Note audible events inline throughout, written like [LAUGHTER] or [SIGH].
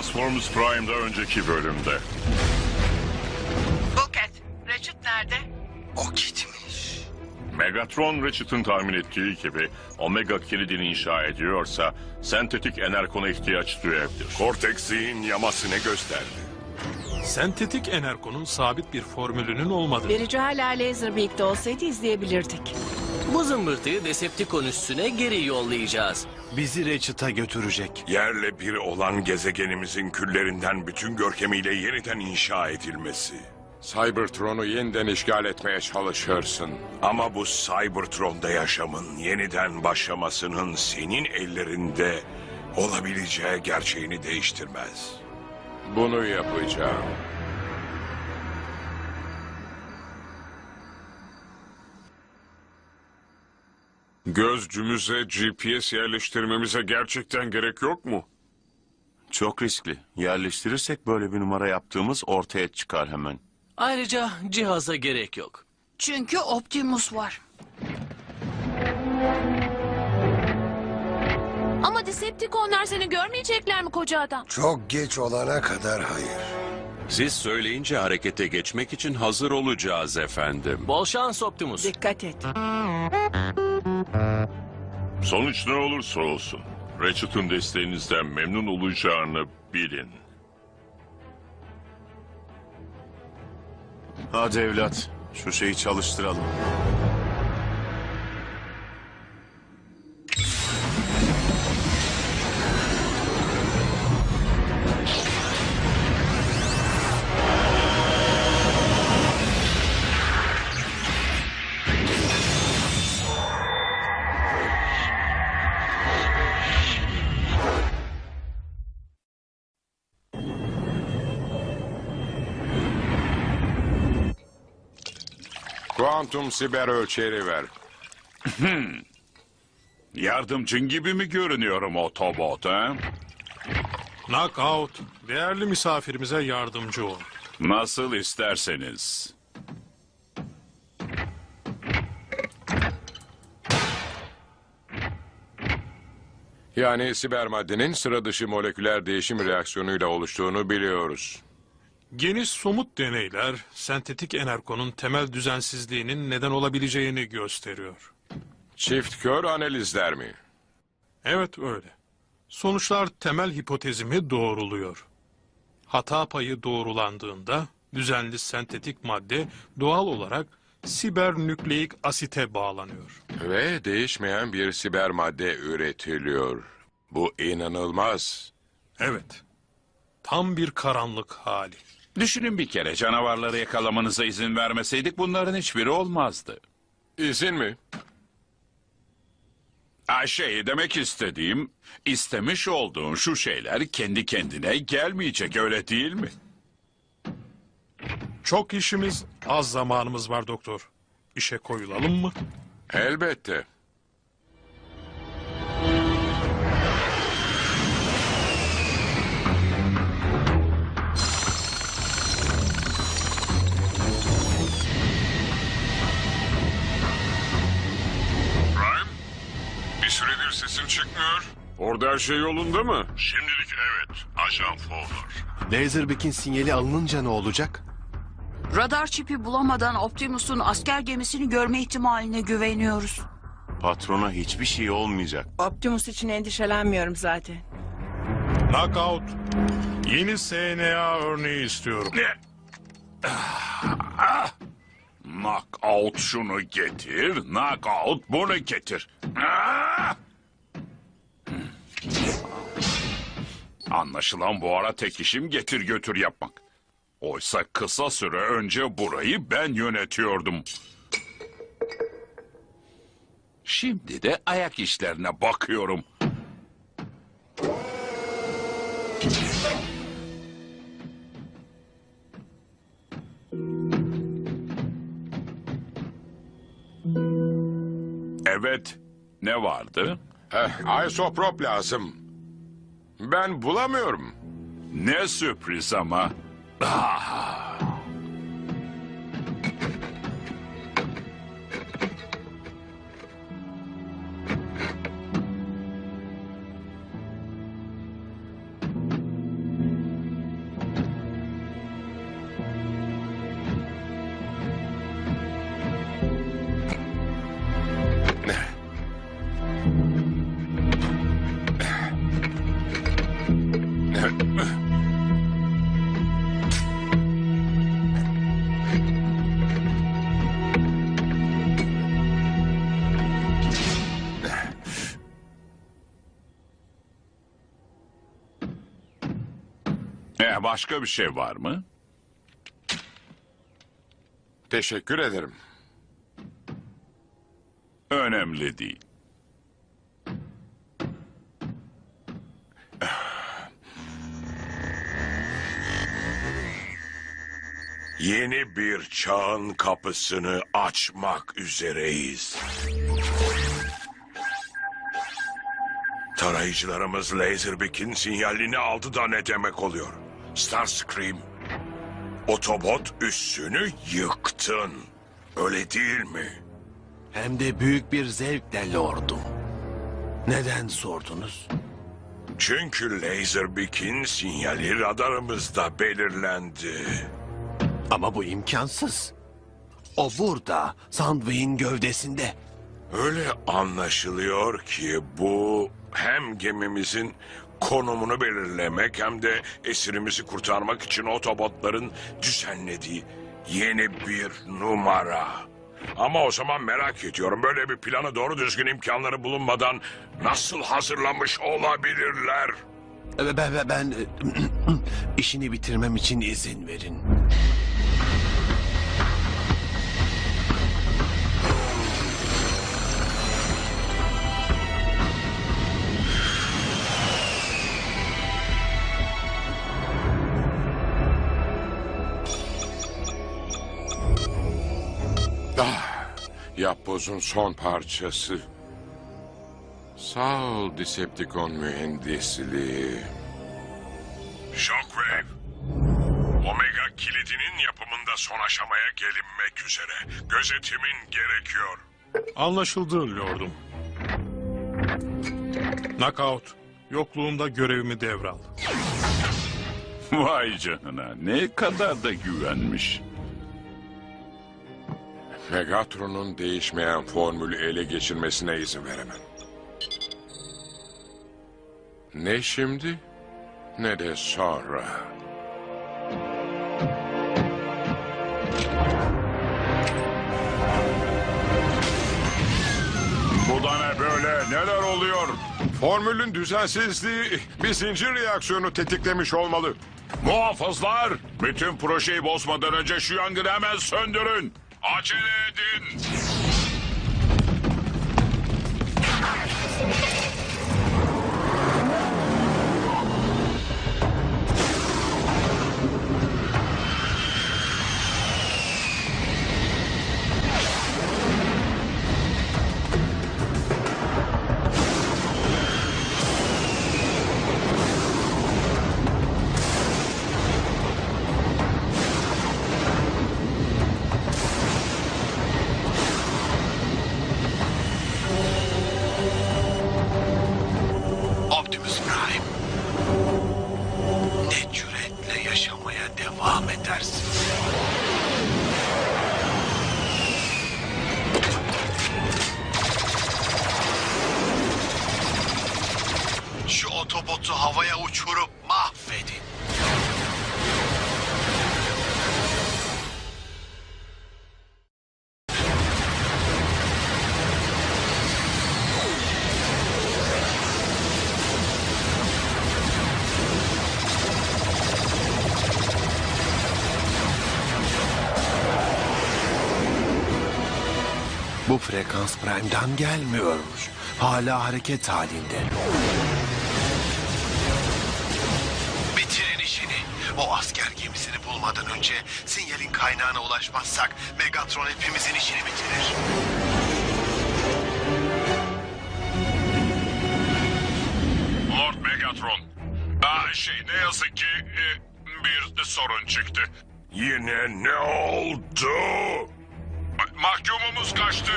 Transformers Prime'da önceki bölümde. Bulket, Ratchet nerede? O gitmiş. Megatron Ratchet'ın tahmin ettiği gibi Omega kilidini inşa ediyorsa sentetik enerkona ihtiyaç duyabilir. Cortex'in yamasını gösterdi. Sentetik energonun sabit bir formülünün olmadığı. Verici hala Laserbeak'te olsaydı izleyebilirdik. Bu zımbırtıyı Decepticon üstüne geri yollayacağız. Bizi Ratchet'a götürecek. Yerle bir olan gezegenimizin küllerinden bütün görkemiyle yeniden inşa edilmesi. Cybertron'u yeniden işgal etmeye çalışırsın. Ama bu Cybertron'da yaşamın yeniden başlamasının senin ellerinde olabileceği gerçeğini değiştirmez. Bunu yapacağım. Gözcümüze GPS yerleştirmemize gerçekten gerek yok mu? Çok riskli. Yerleştirirsek böyle bir numara yaptığımız ortaya çıkar hemen. Ayrıca cihaza gerek yok. Çünkü Optimus var. Ama Decepticonlar seni görmeyecekler mi koca adam? Çok geç olana kadar hayır. Siz söyleyince harekete geçmek için hazır olacağız efendim. Bol şans Optimus. Dikkat et. Sonuç ne olursa olsun Ratchet'ın desteğinizden memnun olacağını bilin. Hadi evlat. Şu şeyi çalıştıralım. Kuantum siber ölçeri ver. Yardımcın gibi mi görünüyorum Autobot ha? Knockout. Değerli misafirimize yardımcı ol. Nasıl isterseniz. Yani siber maddenin sıra dışı moleküler değişim reaksiyonuyla oluştuğunu biliyoruz. Geniş somut deneyler sentetik energonun temel düzensizliğinin neden olabileceğini gösteriyor. Çift kör analizler mi? Evet öyle. Sonuçlar temel hipotezimi doğruluyor. Hata payı doğrulandığında düzenli sentetik madde doğal olarak siber nükleik asite bağlanıyor. Ve değişmeyen bir siber madde üretiliyor. Bu inanılmaz. Evet. Tam bir karanlık hali. Düşünün bir kere canavarları yakalamanıza izin vermeseydik bunların hiçbiri olmazdı. İzin mi? Ha şey demek istediğim, istemiş olduğun şu şeyler kendi kendine gelmeyecek öyle değil mi? Çok işimiz, az zamanımız var doktor. İşe koyulalım mı? Elbette. Bir süredir sesim çıkmıyor. Orada her şey yolunda mı? Şimdilik evet, Ajan Fowler. Laserbeak'in sinyali alınınca ne olacak? Radar çipi bulamadan Optimus'un asker gemisini görme ihtimaline güveniyoruz. Patrona hiçbir şey olmayacak. Optimus için endişelenmiyorum zaten. Knockout. Yeni SNA örneği istiyorum. Knockout şunu getir, knockout bunu getir. Ah! Anlaşılan bu ara tek işim getir götür yapmak. Oysa kısa süre önce burayı ben yönetiyordum. Şimdi de ayak işlerine bakıyorum. Evet, ne vardı? Eh, isoprop lazım. Ben bulamıyorum. Ne sürpriz ama. E, başka bir şey var mı? Teşekkür ederim. Önemli değil. Yeni bir çağın kapısını açmak üzereyiz. Tarayıcılarımız Laserbeak'in sinyalini aldı da ne demek oluyor? Starscream, Otobot üssünü yıktın. Öyle değil mi? Hem de büyük bir zevkle lordum. Neden sordunuz? Çünkü Laserbeak'in sinyali radarımızda belirlendi. Ama bu imkansız. O burada, Sandway'in gövdesinde. Öyle anlaşılıyor ki bu hem gemimizin konumunu belirlemek hem de esirimizi kurtarmak için otobotların düzenlediği yeni bir numara. Ama o zaman merak ediyorum böyle bir planı doğru düzgün imkanları bulunmadan nasıl hazırlamış olabilirler? Ben, ben, ben [CLEARS THROAT] işini bitirmem için izin verin. Yapbozun son parçası. Sağ ol Decepticon mühendisliği. Shockwave. Omega kilidinin yapımında son aşamaya gelinmek üzere. Gözetimin gerekiyor. Anlaşıldı lordum. Knockout. Yokluğumda görevimi devral. Vay canına ne kadar da güvenmiş. Megatron'un değişmeyen formülü ele geçirmesine izin veremem. Ne şimdi ne de sonra. Bu da ne böyle neler oluyor? Formülün düzensizliği bir zincir reaksiyonu tetiklemiş olmalı. Muhafızlar bütün projeyi bozmadan önce şu yangını hemen söndürün. Acele edin. Otobotu havaya uçurup mahvedin. Bu frekans Prime'dan gelmiyormuş. Hala hareket halinde. O asker gemisini bulmadan önce sinyalin kaynağına ulaşmazsak Megatron hepimizin işini bitirir. Lord Megatron. Aa, şey ne yazık ki e, bir sorun çıktı. Yine ne oldu? Ma- Mahkumumuz kaçtı.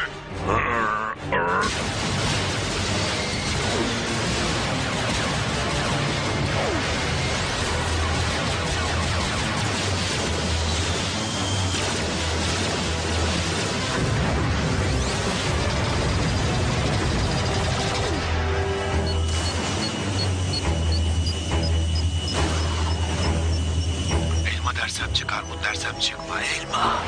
Çıkma. Elma.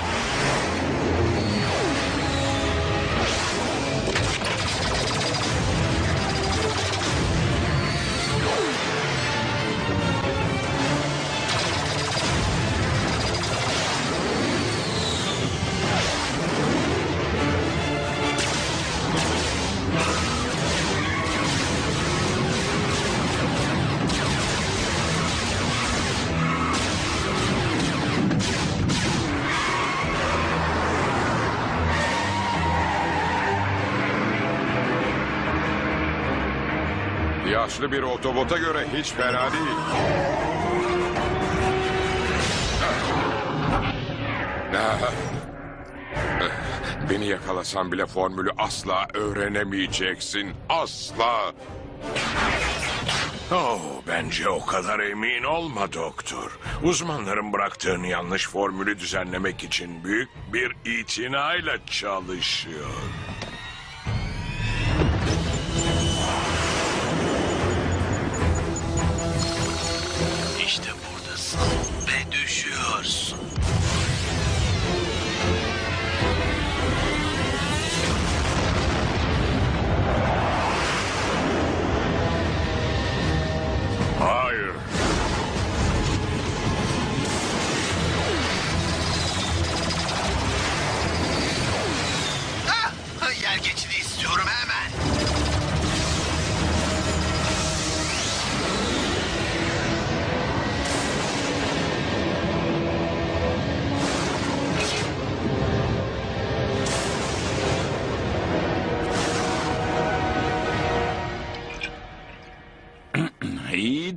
Yaşlı bir otobota göre hiç fena değil. Beni yakalasan bile formülü asla öğrenemeyeceksin. Asla. Oh, bence o kadar emin olma doktor. Uzmanların bıraktığın yanlış formülü düzenlemek için büyük bir itinayla çalışıyor.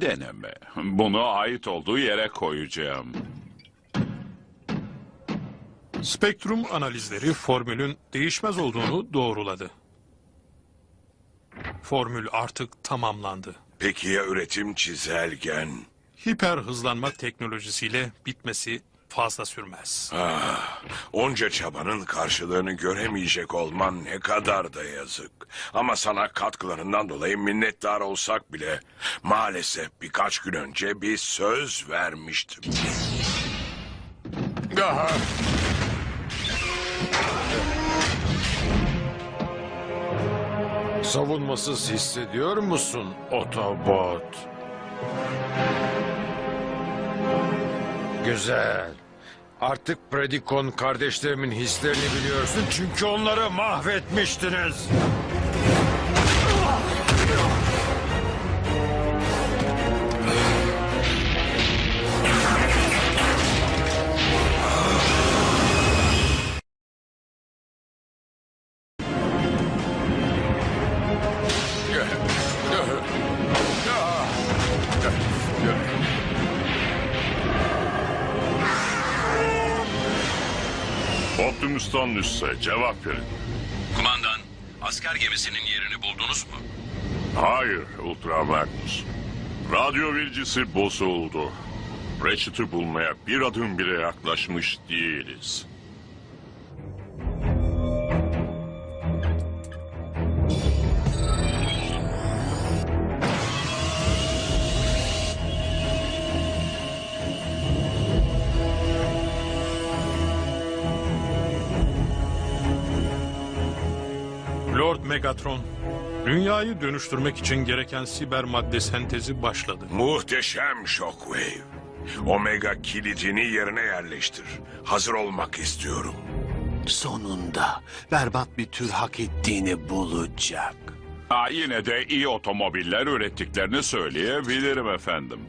Deneme. Bunu ait olduğu yere koyacağım. Spektrum analizleri formülün değişmez olduğunu doğruladı. Formül artık tamamlandı. Peki ya üretim çizelgen? Hiper hızlanma teknolojisiyle bitmesi fazla sürmez. Ah, onca çabanın karşılığını göremeyecek olman ne kadar da yazık. Ama sana katkılarından dolayı minnettar olsak bile maalesef birkaç gün önce bir söz vermiştim. Daha Savunmasız hissediyor musun Otobot? Güzel. Artık Predikon kardeşlerimin hislerini biliyorsun çünkü onları mahvetmiştiniz. Üsse cevap verin. Kumandan, asker gemisinin yerini buldunuz mu? Hayır Ultra Magnus. Radyo vericisi bozuldu. Ratchet'ı bulmaya bir adım bile yaklaşmış değiliz. Megatron, dünyayı dönüştürmek için gereken siber madde sentezi başladı. muhteşem Shockwave. Omega kilidini yerine yerleştir. Hazır olmak istiyorum. Sonunda berbat bir tür hak ettiğini bulacak. Ha, yine de iyi otomobiller ürettiklerini söyleyebilirim efendim.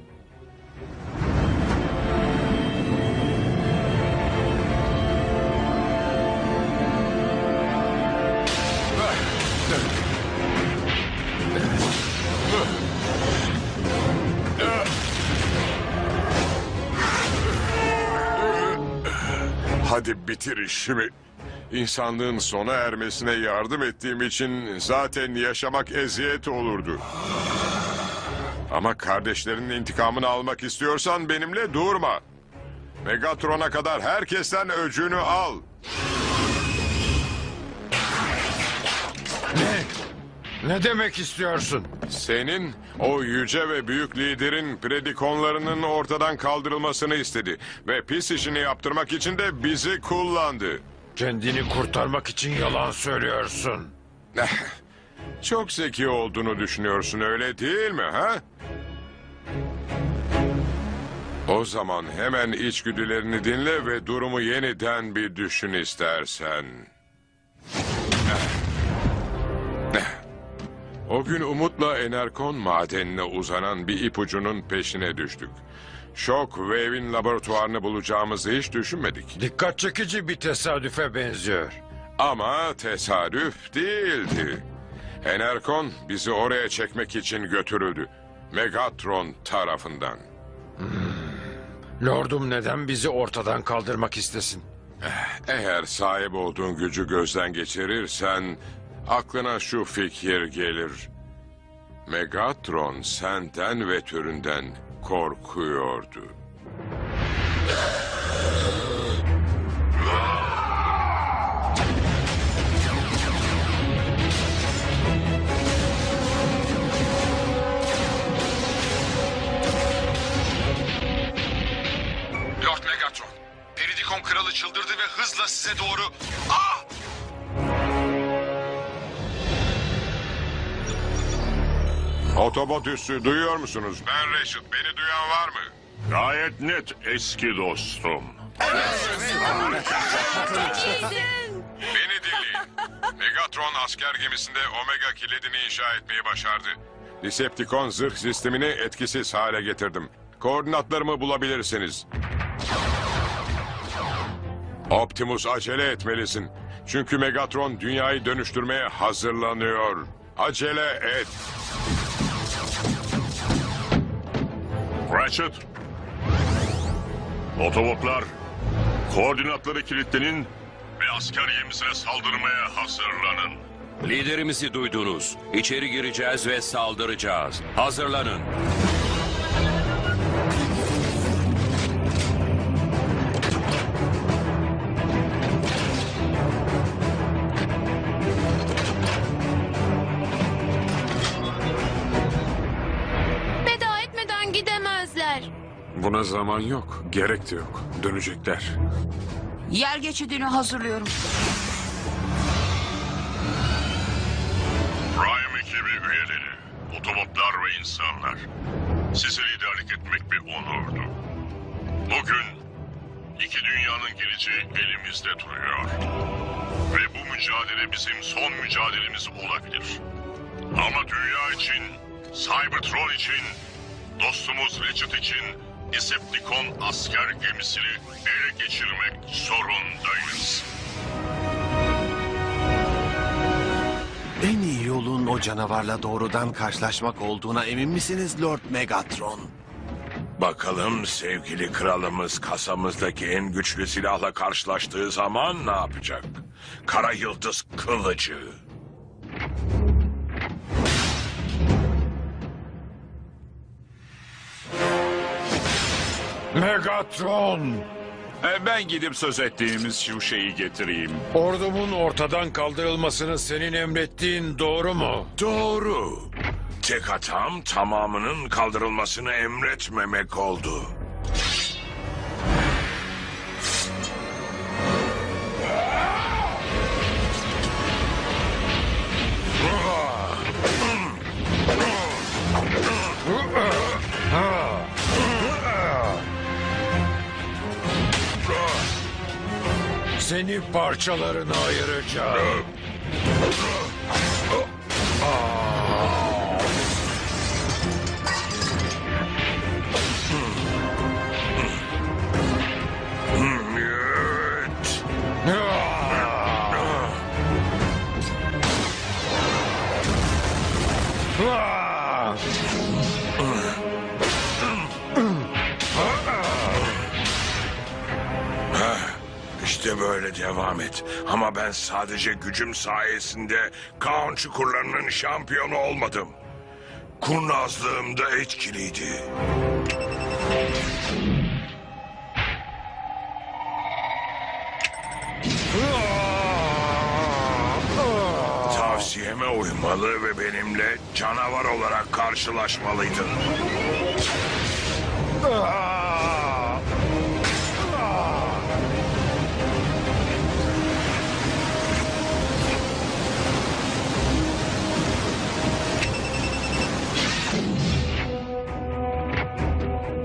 Hadi bitir işimi. İnsanlığın sona ermesine yardım ettiğim için zaten yaşamak eziyet olurdu. Ama kardeşlerinin intikamını almak istiyorsan benimle durma. Megatron'a kadar herkesten öcünü al. Ne demek istiyorsun? Senin o yüce ve büyük liderin predikonlarının ortadan kaldırılmasını istedi. Ve pis işini yaptırmak için de bizi kullandı. Kendini kurtarmak için yalan söylüyorsun. [LAUGHS] Çok zeki olduğunu düşünüyorsun öyle değil mi ha? O zaman hemen içgüdülerini dinle ve durumu yeniden bir düşün istersen. [LAUGHS] O gün Umut'la Enerkon madenine uzanan bir ipucunun peşine düştük. Shockwave'in laboratuvarını bulacağımızı hiç düşünmedik. Dikkat çekici bir tesadüfe benziyor. Ama tesadüf değildi. Enerkon bizi oraya çekmek için götürüldü. Megatron tarafından. Lordum neden bizi ortadan kaldırmak istesin? Eğer sahip olduğun gücü gözden geçirirsen aklına şu fikir gelir. Megatron senden ve türünden korkuyordu. Lord Megatron, Peridikon kralı çıldırdı ve hızla size doğru... Ah! Otobot üssü duyuyor musunuz? Ben Rashid. Beni duyan var mı? Gayet net eski dostum. Beni dinleyin. Megatron asker gemisinde Omega kilidini inşa etmeyi başardı. Decepticon zırh sistemini etkisiz hale getirdim. Koordinatlarımı bulabilirsiniz. Optimus acele etmelisin. Çünkü Megatron dünyayı dönüştürmeye hazırlanıyor. Acele et. Ratchet. Otobotlar koordinatları kilitlenin ve asker gemisine saldırmaya hazırlanın. Liderimizi duydunuz. İçeri gireceğiz ve saldıracağız. Hazırlanın. Buna zaman yok. Gerek de yok. Dönecekler. Yer geçidini hazırlıyorum. Prime ekibi üyeleri, otobotlar ve insanlar. Size liderlik etmek bir onurdu. Bugün iki dünyanın geleceği elimizde duruyor. Ve bu mücadele bizim son mücadelemiz olabilir. Ama dünya için, Cybertron için, dostumuz Richard için Decepticon asker gemisini ele geçirmek zorundayız. En iyi yolun o canavarla doğrudan karşılaşmak olduğuna emin misiniz Lord Megatron? Bakalım sevgili kralımız kasamızdaki en güçlü silahla karşılaştığı zaman ne yapacak? Kara Yıldız Kılıcı. Megatron! E, ben gidip söz ettiğimiz şu şeyi getireyim. Ordumun ortadan kaldırılmasını senin emrettiğin doğru mu? Doğru. Tek hatam tamamının kaldırılmasını emretmemek oldu. Seni parçalarına ayıracağım. İşte böyle devam et. Ama ben sadece gücüm sayesinde Kaan çukurlarının şampiyonu olmadım. Kurnazlığım da etkiliydi. Tavsiyeme uymalı ve benimle canavar olarak karşılaşmalıydın.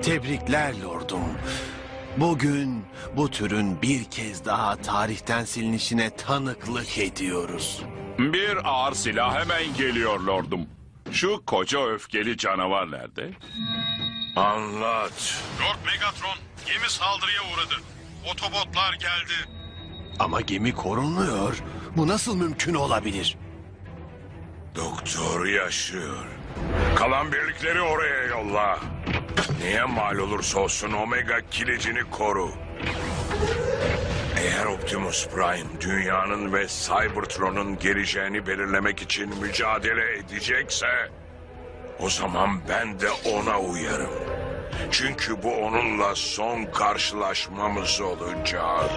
Tebrikler lordum. Bugün bu türün bir kez daha tarihten silinişine tanıklık ediyoruz. Bir ağır silah hemen geliyor lordum. Şu koca öfkeli canavar nerede? Anlat. Lord Megatron, gemi saldırıya uğradı. Otobotlar geldi. Ama gemi korunuyor. Bu nasıl mümkün olabilir? Doktor yaşıyor. Kalan birlikleri oraya yolla. Niye mal olursa olsun Omega kilidini koru. Eğer Optimus Prime dünyanın ve Cybertron'un geleceğini belirlemek için mücadele edecekse... ...o zaman ben de ona uyarım. Çünkü bu onunla son karşılaşmamız olacak.